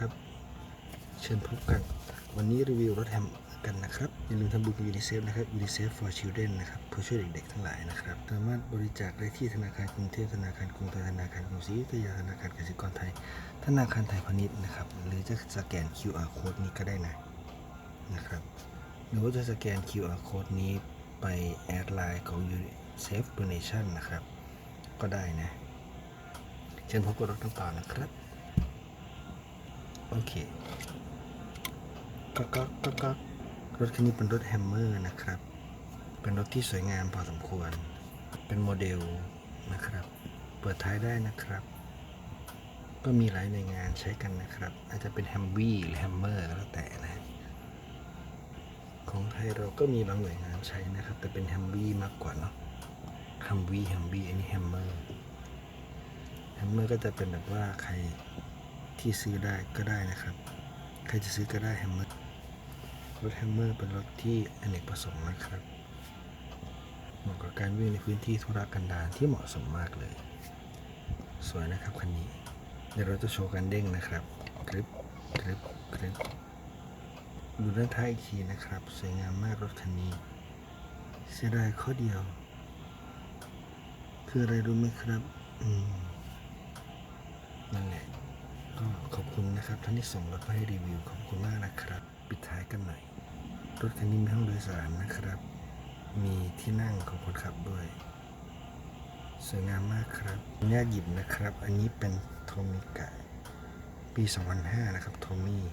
นะครับ เชิญพบกัน วันนี้รีวิวรถแฮมกันนะครับ อย่าลืมทำบุญกับยูนิเซฟนะครับยูนิเซฟ for children นะครับเพื่อช่วยเด็กๆทั้งหลายนะครับ สามารถบริจาคได้ที่ธนาคารกรุงเทพธนาคารกรุงไทยธนาคารกรุงศรีอยุธยาธนาคารกสิกรไทย ธนาคารไทยพาณิชย์นะครับ หรือจะสแกน QR code นี้ก็ได้นะนะครับหรือว่าจะสแกน QR code นี้ไปแอดไลน์ของ UNICEF Donation นะครับ ก็ได้นะ เชิญพบกับรถทั้งต่อนะครับ โอเคก็ก็ก็ก็รถคันนี้เป็นรถแฮมเมอร์นะครับ เป็นรถที่สวยงามพอสมควร เป็นโมเดลนะครับ เปิดท้ายได้นะครับ ก็มีหลายหน่วยงานใช้กันนะครับ อาจจะเป็นแฮมวี่หรือแฮมเมอร์ก็แล้วแต่นะ ของไทยเราก็มีบางหน่วยงานใช้นะครับ แต่เป็นแฮมวี่มากกว่าเนาะแฮมวี่แฮมวี่อันนี้แฮมเมอร์แฮมเมอร์ก็จะเป็นแบบว่าใคร ที่ซื้อได้ก็ได้นะครับ ใครจะซื้อก็ได้แฮมเมอร์รถแฮมเมอร์เป็นรถที่อเนกประสงค์นะครับเหมาะกับการวิ่งในพื้นที่ธุรกันดารที่เหมาะสมมากเลย สวยนะครับคันนี้ เดี๋ยวเราจะโชว์การเด้งนะครับกริบกริบกริบดูด้านท้ายอีกทีนะครับ สวยงามมากรถคันนี้ เสียดายข้อเดียว คืออะไรรู้ไหมครับ อืมนั่นแหละ คุณนะครับท่านที่ส่งรถมาให้รีวิวขอบคุณมากนะครับ ปิดท้ายกันหน่อยรถคันนี้มีห้องโดยสารนะครับ มีที่นั่งของคนขับด้วยสวยงามมากครับแง่หยิบนะครับ อันนี้เป็นโทมิกะปี 2005 นะครับโทมี่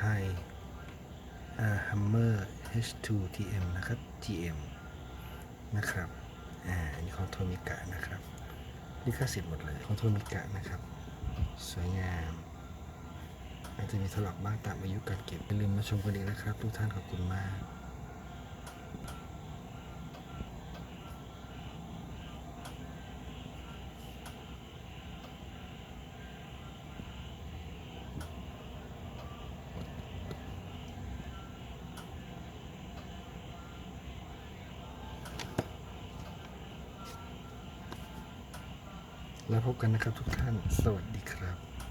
ไฮอ่า Hummer H2 TM นะครับ TM นะครับ อ่า อันนี้ของโทมิกะนะครับลิขสิทธิ์หมดเลยของโทมิกะนะครับ สวยงามอาจจะมีถลอกบ้างตามอายุการเก็บอย่าลืมมาชมกันอีกนะครับ ทุกท่านขอบคุณมาก แล้วพบกันนะครับทุกท่าน สวัสดีครับ